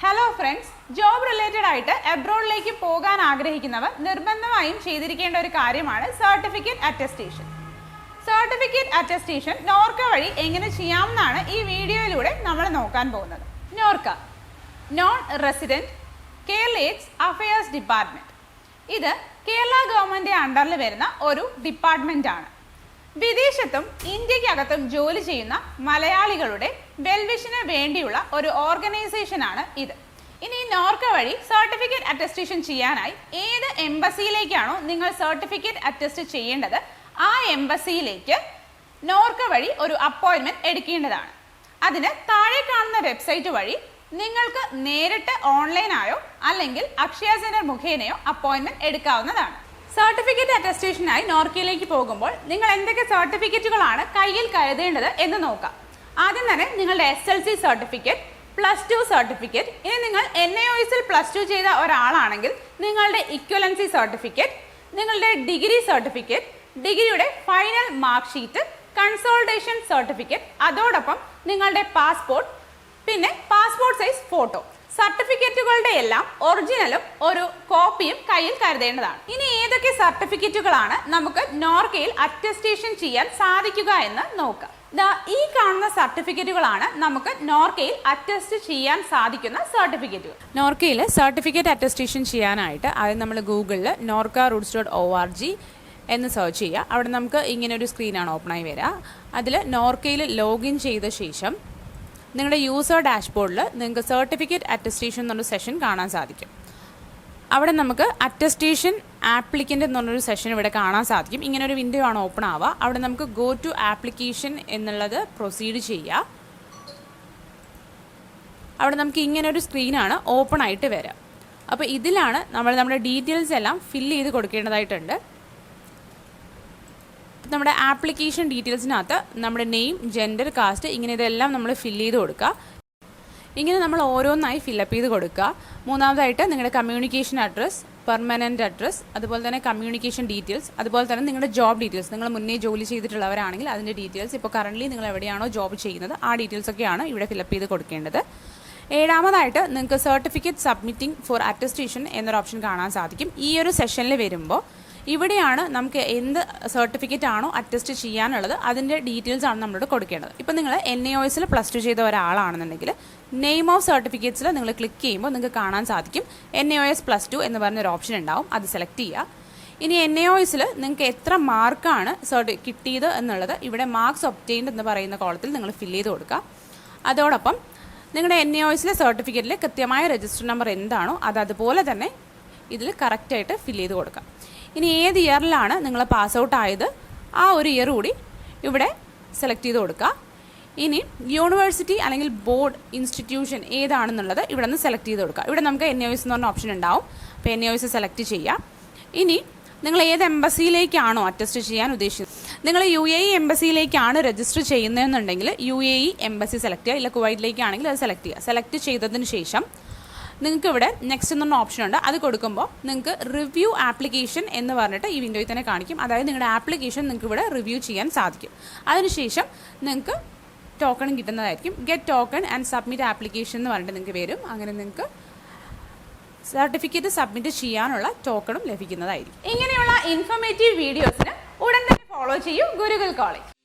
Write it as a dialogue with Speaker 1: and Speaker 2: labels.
Speaker 1: hello friends job related ആയിട്ട് എബ്രോഡിലേക്ക് പോകാൻ ആഗ്രഹിക്കുന്നവർ നിർബന്ധമായും ചെയ്തിരിക്കേണ്ട ഒരു കാര്യമാണ് certificate attestation certificate attestation NORKA വഴി എങ്ങനെ ചെയ്യാമെന്നാണ് ഈ വീഡിയോയിലൂടെ നമ്മൾ നോക്കാൻ പോകുന്നത് NORKA non resident Keralites affairs department ഇത് കേരള ഗവൺമെൻറ് അണ്ടറിൽ വരുന്ന ഒരു ഡിപ്പാർട്ട്മെൻറ്റാണ് വിദേശത്തും ഇന്ത്യക്കകത്തും ജോലി ചെയ്യുന്ന മലയാളികളുടെ വെൽവിഷന് വേണ്ടിയുള്ള ഒരു ഓർഗനൈസേഷൻ ആണ് ഇത് ഇനി നോർക്ക വഴി സർട്ടിഫിക്കറ്റ് അറ്റസ്റ്റേഷൻ ചെയ്യാനായി ഏത് എംബസിയിലേക്കാണോ നിങ്ങൾ സർട്ടിഫിക്കറ്റ് അറ്റസ്റ്റ് ചെയ്യേണ്ടത് ആ എംബസിയിലേക്ക് നോർക്ക വഴി ഒരു അപ്പോയിൻമെന്റ് എടുക്കേണ്ടതാണ് അതിന് താഴെ കാണുന്ന വെബ്സൈറ്റ് വഴി നിങ്ങൾക്ക് നേരിട്ട് ഓൺലൈനായോ അല്ലെങ്കിൽ അക്ഷയ സെന്റർ മുഖേനയോ അപ്പോയിൻമെന്റ് എടുക്കാവുന്നതാണ് സർട്ടിഫിക്കറ്റ് അറ്റസ്റ്റേഷനായി നോർക്കയിലേക്ക് പോകുമ്പോൾ നിങ്ങൾ എന്തൊക്കെ സർട്ടിഫിക്കറ്റുകളാണ് കയ്യിൽ കരുതേണ്ടത് എന്ന് നോക്കാം ആദ്യം തന്നെ നിങ്ങളുടെ S L C certificate plus two certificate ഇനി നിങ്ങൾ എൻ ഐ ഒസിൽ പ്ലസ് ടു ചെയ്ത ഒരാളാണെങ്കിൽ നിങ്ങളുടെ ഇക്വലൻസി സർട്ടിഫിക്കറ്റ് നിങ്ങളുടെ ഡിഗ്രി സർട്ടിഫിക്കറ്റ് ഡിഗ്രിയുടെ final mark sheet consultation certificate അതോടൊപ്പം നിങ്ങളുടെ പാസ്പോർട്ട് പിന്നെ പാസ്പോർട്ട് സൈസ് ഫോട്ടോ സർട്ടിഫിക്കറ്റുകളുടെ എല്ലാം ഒറിജിനലും ഒരു കോപ്പിയും കയ്യിൽ കരുതേണ്ടതാണ് ഇനി ഏതൊക്കെ സർട്ടിഫിക്കറ്റുകളാണ് നമുക്ക് നോർക്കയിൽ അറ്റസ്റ്റേഷൻ ചെയ്യാൻ സാധിക്കുക എന്ന് നോക്കാം ഈ കാണുന്ന സർട്ടിഫിക്കറ്റുകളാണ് നമുക്ക് നോർക്കയിൽ അറ്റസ്റ്റ് ചെയ്യാൻ സാധിക്കുന്ന സർട്ടിഫിക്കറ്റുകൾ
Speaker 2: നോർക്കയിൽ സർട്ടിഫിക്കറ്റ് അറ്റസ്റ്റേഷൻ ചെയ്യാനായിട്ട് ആദ്യം നമ്മൾ ഗൂഗിളിൽ NORKA roots dot O R G എന്ന് സെർച്ച് ചെയ്യുക അവിടെ നമുക്ക് ഇങ്ങനെ ഒരു സ്ക്രീനാണ് ഓപ്പണായി വരിക അതിൽ നോർക്കയിൽ ലോഗിൻ ചെയ്ത ശേഷം നിങ്ങളുടെ യൂസർ ഡാഷ്ബോർഡിൽ നിങ്ങൾക്ക് സർട്ടിഫിക്കറ്റ് അറ്റസ്റ്റേഷൻ എന്നൊരു സെഷൻ കാണാൻ സാധിക്കും അവിടെ നമുക്ക് അറ്റസ്റ്റേഷൻ ആപ്ലിക്കൻ്റ് എന്നുള്ളൊരു സെഷൻ ഇവിടെ കാണാൻ സാധിക്കും ഇങ്ങനെ ഒരു വിൻഡോ ആണ് ഓപ്പൺ ആവുക അവിടെ നമുക്ക് ഗോ ടു ആപ്ലിക്കേഷൻ എന്നുള്ളത് പ്രൊസീഡ് ചെയ്യുക അവിടെ നമുക്ക് ഇങ്ങനെ ഒരു സ്ക്രീനാണ് ഓപ്പൺ ആയിട്ട് വരിക അപ്പോൾ ഇതിലാണ് നമ്മൾ നമ്മുടെ ഡീറ്റെയിൽസ് എല്ലാം ഫില്ല് ചെയ്ത് കൊടുക്കേണ്ടതായിട്ടുണ്ട് നമ്മുടെ ആപ്ലിക്കേഷൻ ഡീറ്റെയിൽസിനകത്ത് നമ്മുടെ നെയിം ജെൻഡർ കാസ്റ്റ് ഇങ്ങനെ ഇതെല്ലാം നമ്മൾ ഫില്ല് ചെയ്ത് കൊടുക്കുക ഇങ്ങനെ നമ്മൾ ഓരോന്നായി ഫില്ലപ്പ് ചെയ്ത് കൊടുക്കുക മൂന്നാമതായിട്ട് നിങ്ങളുടെ കമ്മ്യൂണിക്കേഷൻ അഡ്രസ്സ് പെർമനൻറ്റ് അഡ്രസ്സ് അതുപോലെ തന്നെ കമ്മ്യൂണിക്കേഷൻ ഡീറ്റെയിൽസ് അതുപോലെ തന്നെ നിങ്ങളുടെ ജോബ് ഡീറ്റെയിൽസ് നിങ്ങൾ മുന്നേ ജോലി ചെയ്തിട്ടുള്ളവരാണെങ്കിൽ അതിൻ്റെ ഡീറ്റെയിൽസ് ഇപ്പോൾ കറൻ്റ്ലി നിങ്ങൾ എവിടെയാണോ ജോബ് ചെയ്യുന്നത് ആ ഡീറ്റെയിൽസ് ഒക്കെയാണ് ഇവിടെ ഫില്ലപ്പ് ചെയ്ത് കൊടുക്കേണ്ടത് ഏഴാമതായിട്ട് നിങ്ങൾക്ക് സർട്ടിഫിക്കറ്റ് സബ്മിറ്റിംഗ് ഫോർ അറ്റസ്റ്റേഷൻ എന്നൊരു ഓപ്ഷൻ കാണാൻ സാധിക്കും ഈ ഒരു സെഷനിൽ വരുമ്പോൾ ഇവിടെയാണ് നമുക്ക് എന്ത് സർട്ടിഫിക്കറ്റ് ആണോ അറ്റസ്റ്റ് ചെയ്യാനുള്ളത് അതിൻ്റെ ഡീറ്റെയിൽസ് ആണ് നമ്മളോട് കൊടുക്കേണ്ടത് ഇപ്പോൾ നിങ്ങൾ എൻ എ ഒസിൽ പ്ലസ് ടു ചെയ്ത ഒരാളാണെന്നുണ്ടെങ്കിൽ നെയിം ഓഫ് സർട്ടിഫിക്കറ്റ്സിൽ നിങ്ങൾ ക്ലിക്ക് ചെയ്യുമ്പോൾ നിങ്ങൾക്ക് കാണാൻ സാധിക്കും N A S plus two എന്ന് പറഞ്ഞൊരു ഓപ്ഷൻ ഉണ്ടാവും അത് സെലക്ട് ചെയ്യുക ഇനി എൻ എ ഒസിൽ നിങ്ങൾക്ക് എത്ര മാർക്കാണ് സർട്ടി കിട്ടിയത് എന്നുള്ളത് ഇവിടെ മാർക്സ് ഒപ്റ്റെയിൻഡ് എന്ന് പറയുന്ന കോളത്തിൽ നിങ്ങൾ ഫില്ല് ചെയ്ത് കൊടുക്കുക അതോടൊപ്പം നിങ്ങളുടെ എൻ എ ഒസിലെ സർട്ടിഫിക്കറ്റിൽ കൃത്യമായ രജിസ്റ്റർ നമ്പർ എന്താണോ അത് അതുപോലെ തന്നെ ഇതിൽ കറക്റ്റായിട്ട് ഫില്ല് ചെയ്ത് കൊടുക്കുക ഇനി ഏത് ഇയറിലാണ് നിങ്ങൾ പാസ് ഔട്ട് ആയത് ആ ഒരു ഇയർ കൂടി ഇവിടെ സെലക്ട് ചെയ്ത് കൊടുക്കുക ഇനി യൂണിവേഴ്സിറ്റി അല്ലെങ്കിൽ ബോർഡ് ഇൻസ്റ്റിറ്റ്യൂഷൻ ഏതാണെന്നുള്ളത് ഇവിടെ നിന്ന് സെലക്ട് ചെയ്ത് കൊടുക്കുക ഇവിടെ നമുക്ക് എൻ എന്ന് പറഞ്ഞ ഓപ്ഷൻ ഉണ്ടാവും അപ്പോൾ എൻ സെലക്ട് ചെയ്യാം ഇനി നിങ്ങൾ ഏത് എംബസിയിലേക്കാണോ അറ്റസ്റ്റ് ചെയ്യാൻ ഉദ്ദേശിക്കുന്നത് നിങ്ങൾ യു എ ഇ എംബസിയിലേക്കാണ് രജിസ്റ്റർ ചെയ്യുന്നതെന്നുണ്ടെങ്കിൽ U A E embassy select ചെയ്യുക ഇല്ല കുവൈറ്റിലേക്കാണെങ്കിൽ അത് സെലക്ട് ചെയ്യുക സെലക്ട് ചെയ്തതിന് ശേഷം നിങ്ങൾക്ക് ഇവിടെ നെക്സ്റ്റ് പറഞ്ഞ ഓപ്ഷൻ ഉണ്ട് അത് കൊടുക്കുമ്പോൾ നിങ്ങൾക്ക് റിവ്യൂ ആപ്ലിക്കേഷൻ എന്ന് പറഞ്ഞിട്ട് ഈ വിൻഡോയിൽ തന്നെ കാണിക്കും അതായത് നിങ്ങളുടെ ആപ്ലിക്കേഷൻ നിങ്ങൾക്ക് ഇവിടെ റിവ്യൂ ചെയ്യാൻ സാധിക്കും അതിനുശേഷം നിങ്ങൾക്ക് ടോക്കൺ കിട്ടുന്നതായിരിക്കും get token and submit application എന്ന് പറഞ്ഞിട്ട് നിങ്ങൾക്ക് വരും അങ്ങനെ നിങ്ങൾക്ക് സർട്ടിഫിക്കറ്റ് സബ്മിറ്റ് ചെയ്യാനുള്ള ടോക്കണും ലഭിക്കുന്നതായിരിക്കും
Speaker 1: ഇങ്ങനെയുള്ള ഇൻഫോർമേറ്റീവ് വീഡിയോസിന് ഉടൻ തന്നെ ഫോളോ ചെയ്യും ഗുരുകൾ കോളേജ്